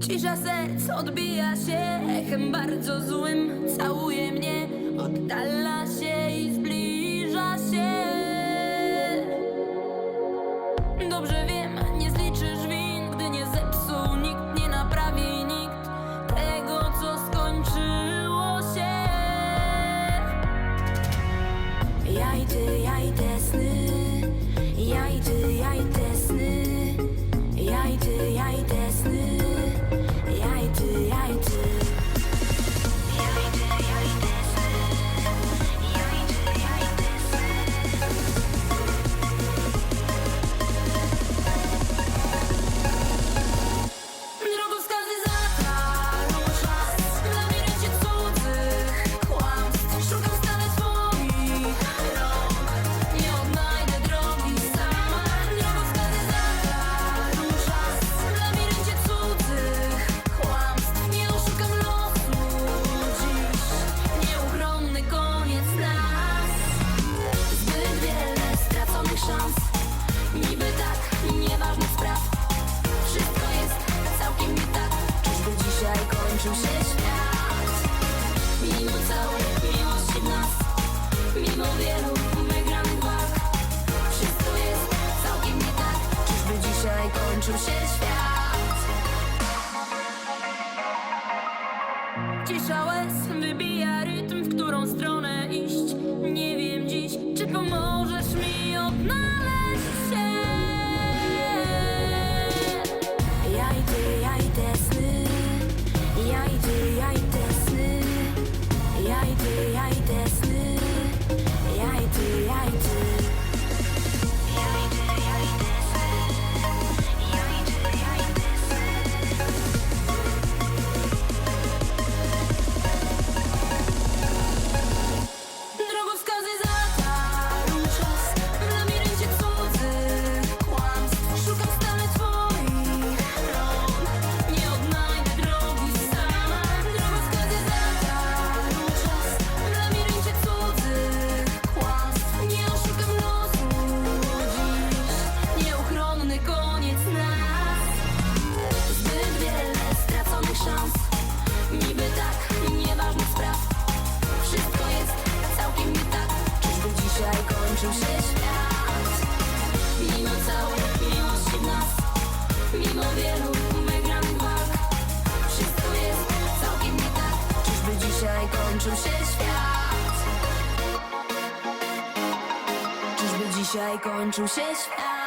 Cisza serc odbija się echem bardzo złym Całuje mnie, oddala się i zbliża się. Dobrze wiem, nie zliczysz win Gdy nie zepsuł nikt, nie naprawi nikt Tego, co skończyło się. Ja i sny Ja i kończył się świat. Cisza łez wybija rytm, w którą stronę iść. Nie wiem dziś, czy pomożesz mi odnaleźć się. Ja i ty, ja i sny. Ja i ja sny. Ja i sny kończył się świat. Mimo całej miłości w nas Mimo wielu wygranych walk. Wszystko jest całkiem nie tak. Czyżby dzisiaj kończył się świat? Czyżby dzisiaj kończył się świat